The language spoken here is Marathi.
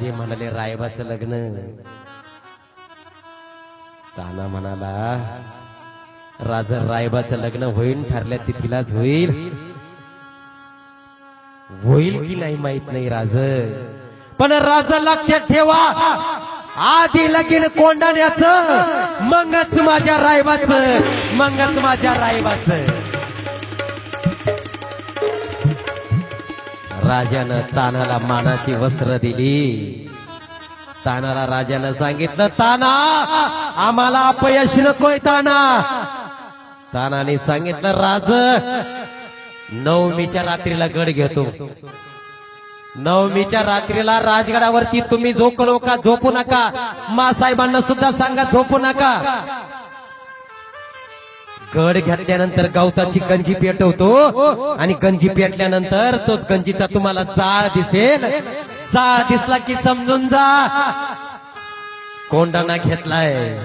जे म्हणाले रायबाचं लग्न. ताना म्हणाला राजा रायबाचं लग्न होईल ठरल्या तिथीलाच होईल. होईल की नाही माहीत नाही राज. पण राजा लक्षात ठेवा आधी लगीन कोंडाण्याचं मगच माझ्या रायबाचं मगच माझ्या रायबाचं. राजानं तानाला मानाची वस्त्र दिली. तानाला राजानं सांगितलं ताना आम्हाला अपयश नकोय ताना. तानाने सांगितलं राज नवमीच्या रात्रीला गड घेतो. नवमीच्या रात्रीला राजगडावरती तुम्ही झोकलो का झोपू नका. मा साहेबांना सुद्धा सांगा झोपू नका. कड घेतल्यानंतर गवताची गंजी पेटवतो आणि गंजी पेटल्यानंतर तोच गंजीचा तुम्हाला जाळ दिसेल. जाळ दिसला की समजून जा. कोंडाना घेतलाय.